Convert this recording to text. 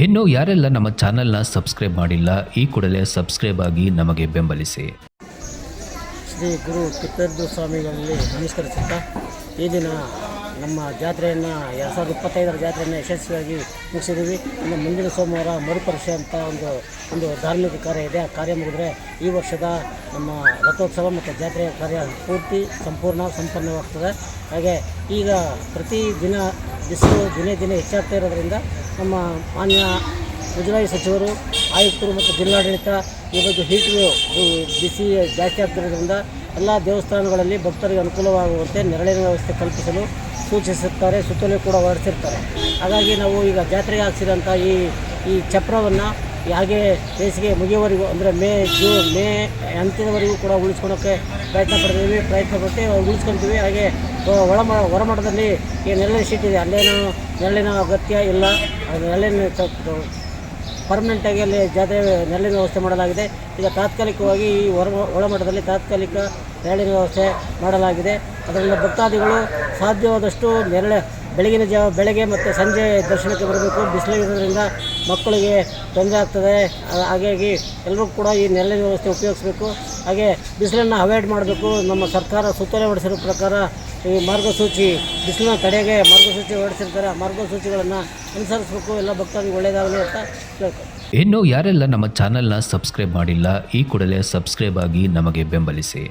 ಇನ್ನು ಯಾರೆಲ್ಲ ನಮ್ಮ ಚಾನೆಲ್ನ ಸಬ್ಸ್ಕ್ರೈಬ್ ಮಾಡಿಲ್ಲ, ಈ ಕೂಡಲೇ ಸಬ್ಸ್ಕ್ರೈಬ್ ಆಗಿ ನಮಗೆ ಬೆಂಬಲಿಸಿ. ಶ್ರೀ ಗುರು ತಿಪ್ಪೇರ್ದು ಸ್ವಾಮಿಗಳಲ್ಲಿ ನಮಸ್ಕರಿಸುತ್ತಾ, ಈ ದಿನ ನಮ್ಮ ಜಾತ್ರೆಯನ್ನು ಎರಡು ಸಾವಿರದ ಇಪ್ಪತ್ತೈದರ ಜಾತ್ರೆಯನ್ನು ಯಶಸ್ವಿಯಾಗಿ ಮುಗಿಸಿದ್ದೀವಿ. ಇನ್ನು ಮುಂದಿನ ಸೋಮವಾರ ಮರುಪರೀಕ್ಷೆ ಅಂತ ಒಂದು ಒಂದು ಧಾರ್ಮಿಕ ಕಾರ್ಯ ಇದೆ. ಆ ಕಾರ್ಯ ಮುಗಿದ್ರೆ ಈ ವರ್ಷದ ನಮ್ಮ ರಥೋತ್ಸವ ಮತ್ತು ಜಾತ್ರೆಯ ಕಾರ್ಯ ಪೂರ್ತಿ ಸಂಪೂರ್ಣ, ಸಂಪನ್ನವಾಗ್ತದೆ. ಹಾಗೆ ಈಗ ಪ್ರತಿ ದಿನ ಬಿಸಿಲು ದಿನೇ ದಿನೇ ಹೆಚ್ಚಾಗ್ತಾ ಇರೋದ್ರಿಂದ ನಮ್ಮ ಮಾನ್ಯ ಮುಜರಾಯಿ ಸಚಿವರು, ಆಯುಕ್ತರು ಮತ್ತು ಜಿಲ್ಲಾಡಳಿತ ಈ ಬಗ್ಗೆ ಹೀಟ್ ವೇವ್ ಬಿಸಿ ಜಾಸ್ತಿ ಆಗ್ತಿರೋದ್ರಿಂದ ಎಲ್ಲ ದೇವಸ್ಥಾನಗಳಲ್ಲಿ ಭಕ್ತರಿಗೆ ಅನುಕೂಲವಾಗುವಂತೆ ನೆರಳಿನ ವ್ಯವಸ್ಥೆ ಕಲ್ಪಿಸಲು ಸೂಚಿಸುತ್ತಾರೆ, ಸುತ್ತಲೂ ಕೂಡ ಹೊರಡಿಸಿರ್ತಾರೆ. ಹಾಗಾಗಿ ನಾವು ಈಗ ಜಾತ್ರೆಗೆ ಹಾಕ್ಸಿರೋಂಥ ಈ ಈ ಚಪ್ರವನ್ನು ಹಾಗೆ ಬೇಸಿಗೆ ಮುಗಿಯುವವರೆಗೂ, ಅಂದರೆ ಮೇ, ಜೂನ್, ಮೇ ಅಂತ್ಯದವರೆಗೂ ಕೂಡ ಉಳಿಸ್ಕೊಳೋಕ್ಕೆ ಪ್ರಯತ್ನ ಪಡ್ತೀವಿ, ಪ್ರಯತ್ನ ಪಟ್ಟು ಉಳಿಸ್ಕೊತೀವಿ. ಹಾಗೆ ಒಳ ಹೊರಮಠದಲ್ಲಿ ಈ ನೆರಳಿನ ಶೀಟ್ ಇದೆ. ಅಲ್ಲೇನು ನೆರಳಿನ ಅಗತ್ಯ ಇಲ್ಲ. ನೆರಳಿನ ಪರ್ಮನೆಂಟಾಗಿ ಅಲ್ಲಿ ಜಾತ್ರೆ, ನೆರಳಿನ ವ್ಯವಸ್ಥೆ ಮಾಡಲಾಗಿದೆ. ಈಗ ತಾತ್ಕಾಲಿಕವಾಗಿ ಈ ಹೊರ ಒಳಮಠದಲ್ಲಿ ತಾತ್ಕಾಲಿಕ ನೆರಳಿನ ವ್ಯವಸ್ಥೆ ಮಾಡಲಾಗಿದೆ. ಅದರಿಂದ ಭಕ್ತಾದಿಗಳು ಸಾಧ್ಯವಾದಷ್ಟು ನೆರಳೆ ಬೆಳಗಿನ ಜಾವ ಬೆಳಗ್ಗೆ ಮತ್ತು ಸಂಜೆ ದರ್ಶನಕ್ಕೆ ಬರಬೇಕು. ಬಿಸಿಲಿರೋದ್ರಿಂದ ಮಕ್ಕಳಿಗೆ ತೊಂದರೆ ಆಗ್ತದೆ. ಹಾಗಾಗಿ ಎಲ್ಲರೂ ಕೂಡ ಈ ನೆರಳಿನ ವ್ಯವಸ್ಥೆ ಉಪಯೋಗಿಸಬೇಕು. ಹಾಗೆ ಬಿಸಿಲನ್ನು ಅವಾಯ್ಡ್ ಮಾಡಬೇಕು. ನಮ್ಮ ಸರ್ಕಾರ ಸುತ್ತೋಲೆ ಹೊಡೆಸಿರೋ ಪ್ರಕಾರ ಈ ಮಾರ್ಗಸೂಚಿ, ಬಿಸಿಲಿನ ತಡೆಗೆ ಮಾರ್ಗಸೂಚಿ ಹೊರಡಿಸಿರ್ತಾರೆ. ಆ ಮಾರ್ಗಸೂಚಿಗಳನ್ನು ಅನುಸರಿಸಬೇಕು. ಎಲ್ಲ ಭಕ್ತರಿಗೆ ಒಳ್ಳೆಯದಾಗಲಿ ಅಂತ ಕೇಳ್ಕೊಂಡು ಇನ್ನು ಯಾರೆಲ್ಲ ನಮ್ಮ ಚಾನೆಲ್ನ ಸಬ್ಸ್ಕ್ರೈಬ್ ಮಾಡಿಲ್ಲ, ಈ ಕೂಡಲೇ ಸಬ್ಸ್ಕ್ರೈಬ್ ಆಗಿ ನಮಗೆ ಬೆಂಬಲಿಸಿ.